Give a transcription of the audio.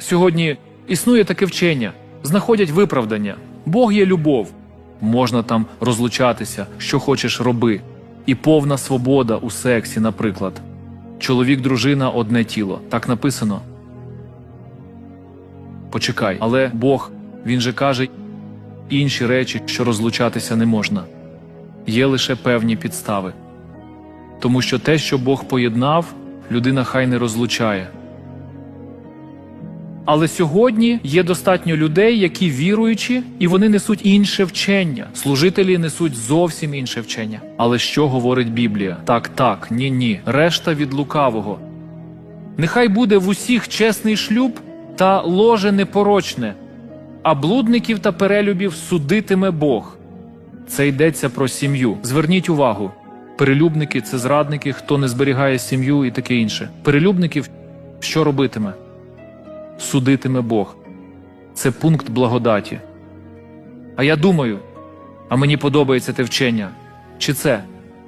Сьогодні існує таке вчення, знаходять виправдання. Бог є любов. Можна там розлучатися, що хочеш роби. І повна свобода у сексі, наприклад. Чоловік, дружина одне тіло. Так написано. Почекай, але Бог, він же каже інші речі, що розлучатися не можна. Є лише певні підстави. Тому що те, що Бог поєднав, людина хай не розлучає. Але сьогодні є достатньо людей, які віруючі, і вони несуть інше вчення. Служителі несуть зовсім інше вчення. Але що говорить Біблія? Так, так, ні, ні. Решта від лукавого. Нехай буде в усіх чесний шлюб та ложе непорочне, а блудників та перелюбів судитиме Бог. Це йдеться про сім'ю. Зверніть увагу. Перелюбники це зрадники, хто не зберігає сім'ю і таке інше. Перелюбників що робитиме? Судитиме Бог. Це пункт благодаті. А я думаю, а мені подобається те вчення. Чи це